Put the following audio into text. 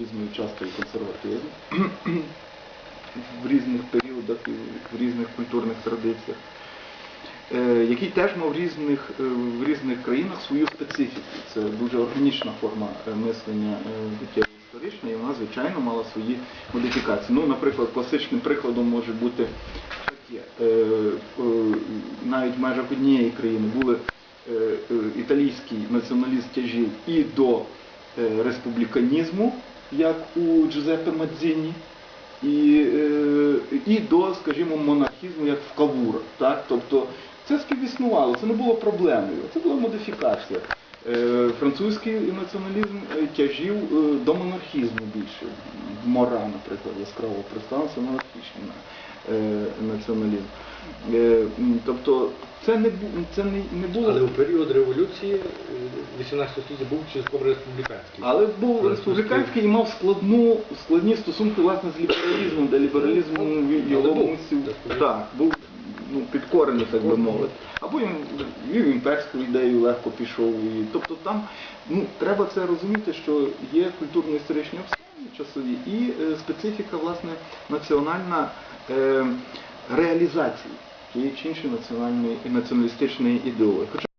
Різний часто і консерватизм в різних періодах і в різних культурних традиціях, е, який теж мав в різних, е, в різних країнах свою специфіку. Це дуже органічна форма е, мислення життєво історична, і вона, звичайно, мала свої модифікації. Ну, наприклад, класичним прикладом може бути таке. Навіть в межах однієї країни були італійський націоналіст тяжів і до республіканізму, як у Джузеппе Мадзіні, і, е, і до, скажімо, монархізму, як в Кавура. Так? Тобто це співіснувало, це не було проблемою, це була модифікація. Е, Французький націоналізм е, тяжів е, до монархізму більше. Мора, наприклад, яскраво представив, це монархічний е, націоналізм. Е, Тобто це не, це не, не було. Але у період революції е, 18 століття був цілком республіканський. Але був республіканський і мав складну, складні стосунки власне з лібералізмом, де лібералізм його так, був ну, підкорений, так би мовити. Або він вів імперську ідею легко пішов. І, тобто там ну, треба це розуміти, що є культурно-історичні обставини часові і е, специфіка власне національна е, реалізації тієї чи іншої національної і націоналістичної ідеології.